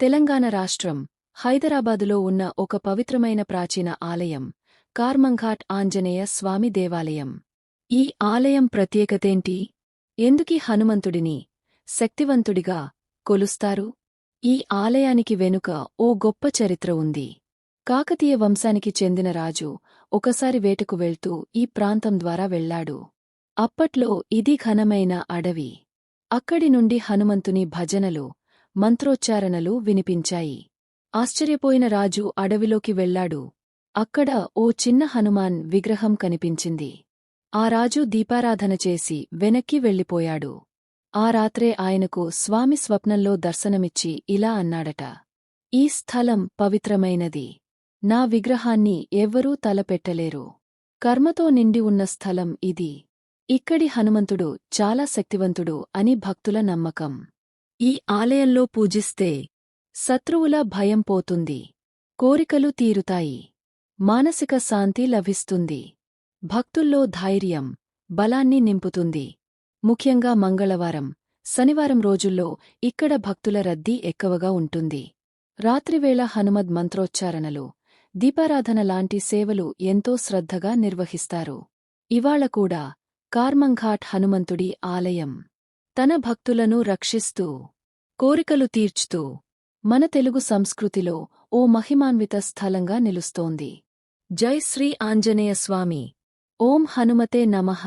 తెలంగాణ రాష్ట్రం హైదరాబాదులో ఉన్న ఒక పవిత్రమైన ప్రాచీన ఆలయం కార్మంఘాట్ ఆంజనేయ స్వామి దేవాలయం. ఈ ఆలయం ప్రత్యేకతేంటి? ఎందుకీ హనుమంతుడిని శక్తివంతుడిగా కొలుస్తారు? ఈ ఆలయానికి వెనుక ఓ గొప్ప చరిత్ర ఉంది. కాకతీయ వంశానికి చెందిన రాజు ఒకసారి వేటకు వెళ్తూ ఈ ప్రాంతం ద్వారా వెళ్ళాడు అప్పట్లో ఇది ఘనమైన అడవి. అక్కడి నుండి హనుమంతుని భజనలు మంత్రోచ్చారణలు వినిపించాయి. ఆశ్చర్యపోయిన రాజు అడవిలోకి వెళ్ళాడు అక్కడ ఓ చిన్న హనుమాన్ విగ్రహం కనిపించింది. ఆ రాజు దీపారాధన చేసి వెనక్కి వెళ్ళిపోయాడు. ఆ రాత్రే ఆయనకు స్వామి స్వప్నంలో దర్శనమిచ్చి ఇలా అన్నాడట. ఈ స్థలం పవిత్రమైనది. నా విగ్రహాన్ని ఎవ్వరూ తలపెట్టలేరు. కర్మతో నిండి ఉన్న స్థలం ఇది. ఇక్కడి హనుమంతుడు చాలా శక్తివంతుడు అని భక్తుల నమ్మకం. ఈ ఆలయంలో పూజిస్తే శత్రువుల భయం పోతుంది కోరికలు తీరుతాయి మానసిక శాంతి లభిస్తుంది భక్తుల్లో ధైర్యం బలాన్ని నింపుతుంది. ముఖ్యంగా మంగళవారం శనివారం రోజుల్లో ఇక్కడ భక్తుల రద్దీ ఎక్కువగా ఉంటుంది. రాత్రివేళ హనుమద్ మంత్రోచ్చారణలు దీపారాధన లాంటి సేవలు ఎంతో శ్రద్ధగా నిర్వహిస్తారు. ఇవాళ కూడా కార్మంఘాట్ హనుమంతుడి ఆలయం తన భక్తులను రక్షిస్తూ కోరికలు తీర్చుతూ మన తెలుగు సంస్కృతిలో ఓ మహిమాన్విత స్థలంగా నిలుస్తోంది. జై శ్రీ ఆంజనేయ స్వామి. ఓం హనుమతే నమః.